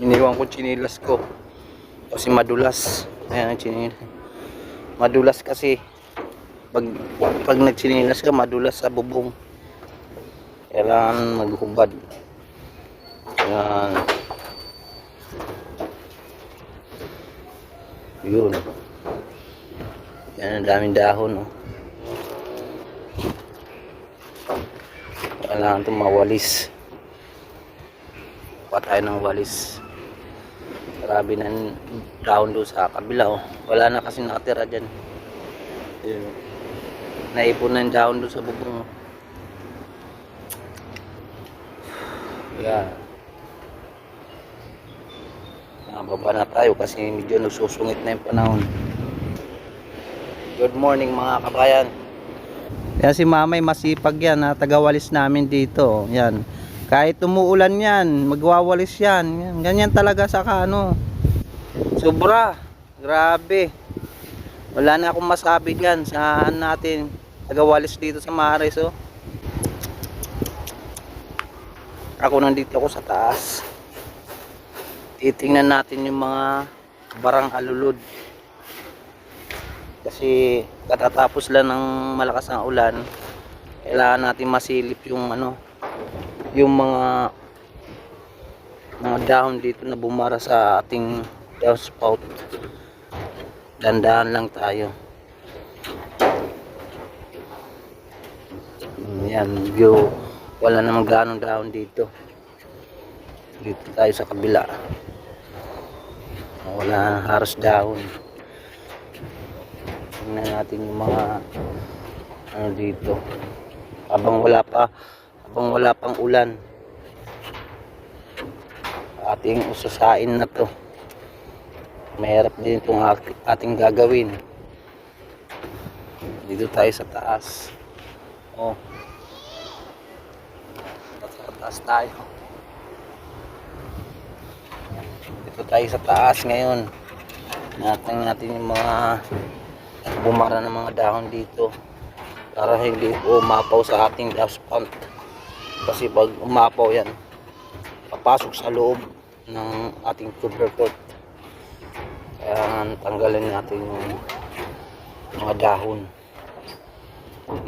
Iniwan ko chinilas ko. Kasi madulas. Ayan chinilas. Madulas kasi. Pag, pag nagchinilas ka, madulas sa bubong. Kailangan maghubad. Ayan. Yun. Yan ang daming dahon, oh. Kailangan itong mawalis. Kuha tayo ng walis. Grabe na dahon doon sa kabila, oh. Wala na kasi nakatira dyan. Oh. Naipon na yung dahon doon sa bubong, oh. Yan. Nakababa na tayo kasi medyo nagsusungit na yung panahon. Good morning mga kabayan. Yan si Mamay masipag yan ha, tagawalis namin dito. Yan. Kahit umuulan yan, magwawalis yan. yan. Ganyan talaga sa ano. Sobra. Grabe. Wala na akong masabi dyan sa ano natin. Tagawalis dito sa Mares oh. Ako nandito ako sa taas. Titingnan natin yung mga barang alulod. Kasi katatapos lang ng malakas na ulan, kailangan natin masilip yung ano, yung mga mga dahon dito na bumara sa ating downspout. Dandahan lang tayo. Yan, view. Wala namang ganong dahon dito. Dito tayo sa kabila. Wala haros dahon. Tingnan natin yung mga ano dito. Habang wala pa, habang wala pang ulan. Ating usasain na to. Mahirap din itong ati- ating gagawin. Dito tayo sa taas. Oh. Sa taas tayo. Dito tayo sa taas ngayon. Natin natin yung mga bumara ng mga dahon dito para hindi po umapaw sa ating gas pump kasi pag umapaw yan papasok sa loob ng ating cover coat kaya tanggalin natin yung mga dahon.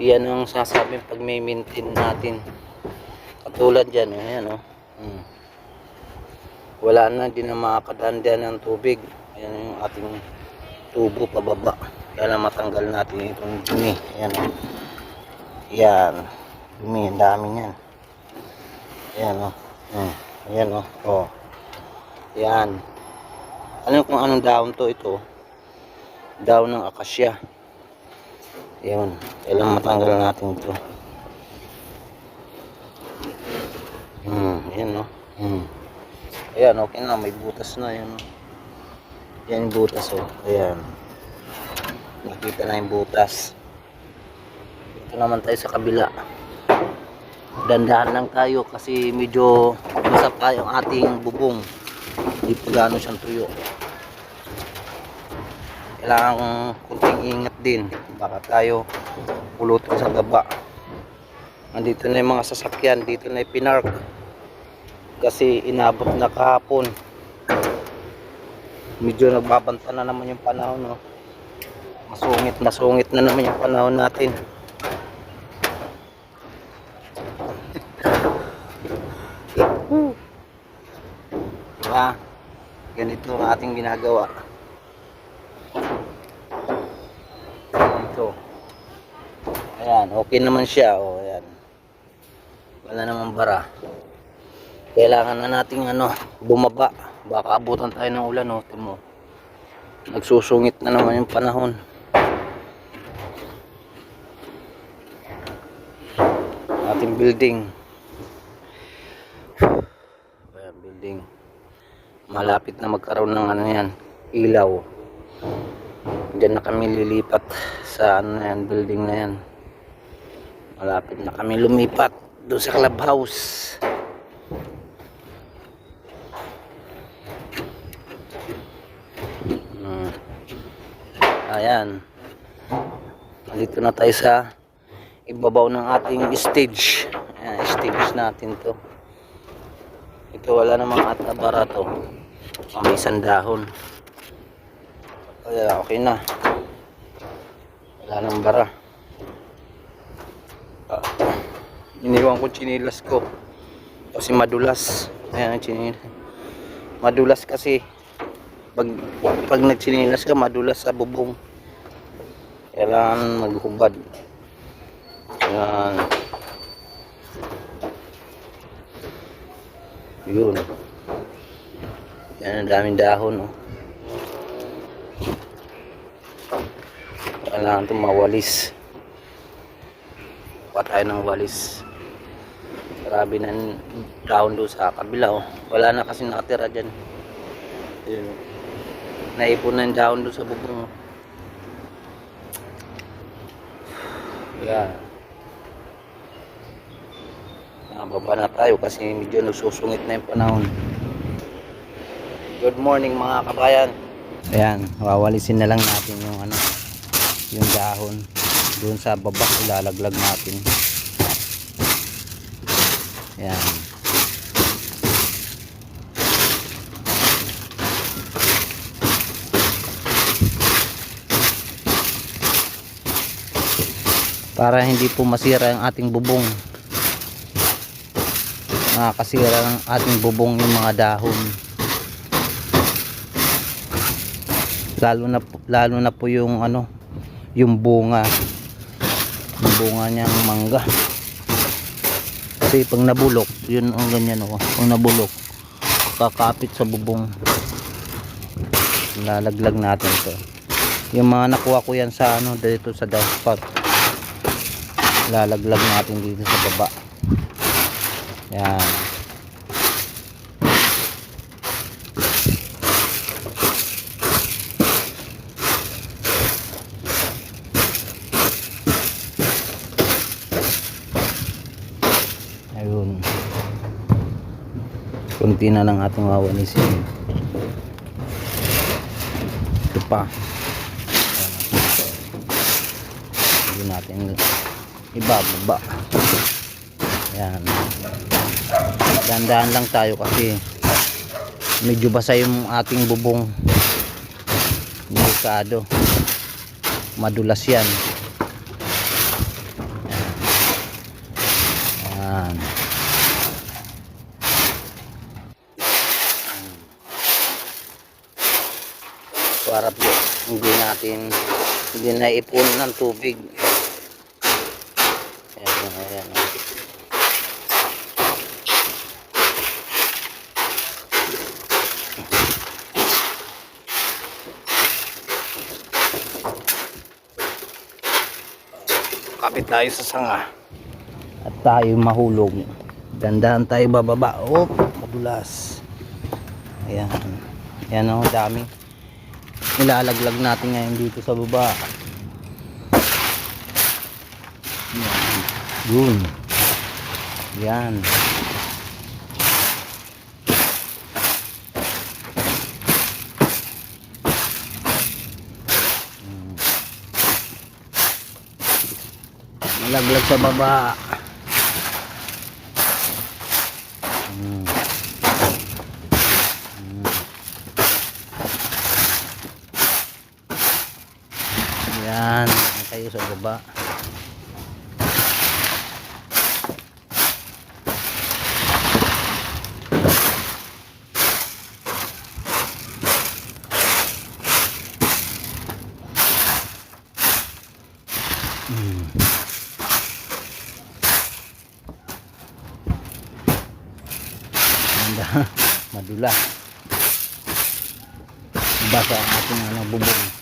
Yan ang sasabi pag may maintain natin. Katulad dyan ayan o hmm. wala na din na makakadandyan ng tubig. Ayan yung ating tubo pababa. Kaya lang matanggal natin itong dumi. Ayan o yan dumi ang dami yan ayan o hmm. ayan o oh. yan alam kung anong dahon to ito? Dahon ng akasya. Yun kailangan matanggal natin ito. Hmm. Ayan o hmm. ayan okay na. May butas na yan o yan yung butas o ayan. Nakita na yung butas. Ito naman tayo sa kabila dandahan lang tayo kasi medyo basa pa yung ating bubong. Hindi pa gano'n siyang tuyo. Kailangan kunting ingat din. Baka tayo pulutin sa gaba. Nandito na yung mga sasakyan dito na yung pinark. Kasi inabot na kahapon. Medyo nagbabanta na naman yung panahon no? masungit masungit na naman yung panahon natin diba ganito ang ating ginagawa. Ito. Ayan okay naman siya oh, ayan. Wala namang bara. Kailangan na nating ano bumaba. Baka abutan tayo ng ulan oh, mo. Nagsusungit na naman yung panahon. Ating building ayan building malapit na magkaroon ng ano yan ilaw Diyan na kami lilipat sa ano yan, building na yan malapit na kami lumipat doon sa clubhouse Hmm. Ayan. Dito na tayo sa ibabaw ng ating stage. Ayan, stage natin to. Ito wala namang at abara to. Ah, may isang dahon. Kaya okay na. Wala nang bara. Ah, iniwan ko chinilas ko. Kasi madulas. Ayan ang chinilas. Madulas kasi. Pag, pag nagchinilas ka, madulas sa bubong. Kailangan maghubad. Ayan. Yun. Yan ang daming dahon. Oh. Kailangan itong mawalis. Kuha tayo ng walis. Grabe na dahon doon sa kabila. Oh. Wala na kasi nakatira dyan. Yun. Naipon na yung dahon doon sa bubong. oh. Yan. Nakababa na tayo kasi medyo nagsusungit na yung panahon. Good morning mga kabayan. Ayan, wawalisin na lang natin yung ano, yung dahon. Doon sa baba ilalaglag natin. Ayan. Para hindi po masira ang ating bubong nakakasira ng ating bubong yung mga dahon lalo na lalo na po yung ano yung bunga. Yung bunga niyang mangga. Kasi pag nabulok yun ang ganyan oh. Pag nabulok kakapit sa bubong. Lalaglag natin to. Yung mga nakuha ko yan sa ano dito sa dashpot lalaglag natin dito sa baba. Yan. Ayun. Kunti na lang ating wawanisin. Ito pa. Hindi natin ibababa. Yan. Dandahan lang tayo kasi medyo basa yung ating bubong. Delikado. Madulas yan. Yan. Para po hindi natin. Hindi na ipon ng tubig. Ayan, ayan. kapit tayo sa sanga. At tayo mahulog. Dandahan tayo bababa. Oh madulas. Ayan. Ayan o dami nilalaglag natin ngayon dito sa baba. Yan yun. Yan. Malaglag sa baba. Yan, kayo sa baba. Hmm. Ganda. Madula. Basa ang ating ano, bubong.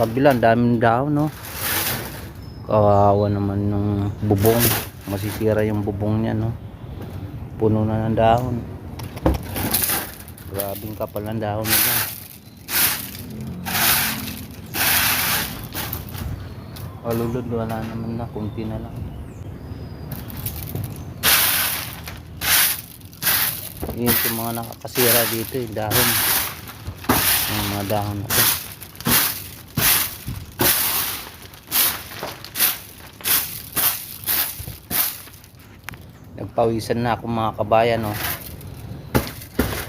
Kabila daming dahon no kawawa naman ng bubong masisira yung bubong niya no puno na ng dahon grabing kapal ng dahon nila Alulod, wala naman na, kunti na lang. Yun yung mga nakakasira dito, yung dahon. Yung mga dahon na. Nagpawisan na ako mga kabayan, no.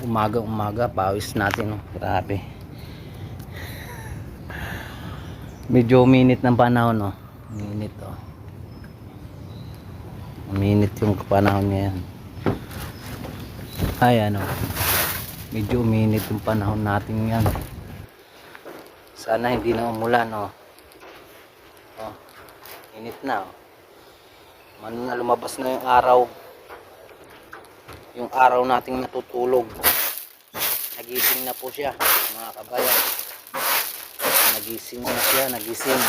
Umaga, umaga, pawis natin, no. Grabe. Medyo minute ng panahon, no. Minute, oh. Minute yung panahon ngayon. Ay, ano. Medyo uminit yung panahon natin yan. Sana hindi na umulan, oh. Oh, init na, oh. Man na lumabas na yung araw. Yung araw nating natutulog. Nagising na po siya, mga kabayan. Nagising na siya, nagising.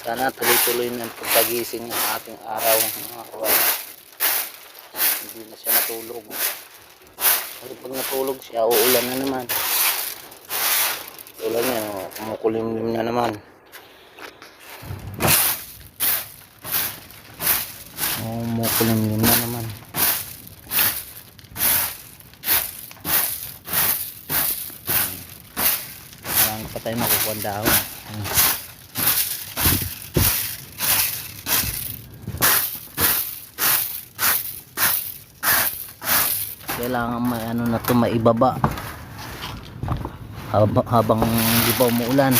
Sana tuloy-tuloy na pagkagising ng ating araw, mga kabayan. Hindi na siya natulog. Kasi pag natulog siya, uulan na naman. Tulad niya, kumukulimlim na naman. Oh, kumukulimlim na naman. Marami pa tayo makukuha. Hmm. kailangan may ano na to maibaba habang, habang di pa umuulan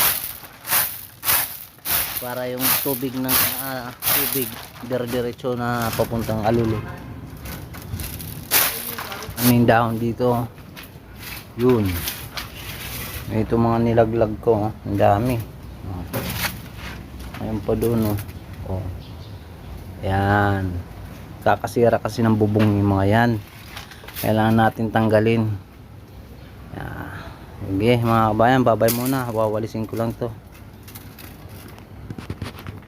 para yung tubig ng ah, tubig dire-diretso na papuntang alulo ano yung dahon dito? Yun. Ito mga nilaglag ko oh. ang dami. Ayun pa doon oh. oh. yan kakasira kasi ng bubong yung mga yan. Kailangan natin tanggalin. Yeah. sige mga kabayan babay muna. Wawalisin ko lang to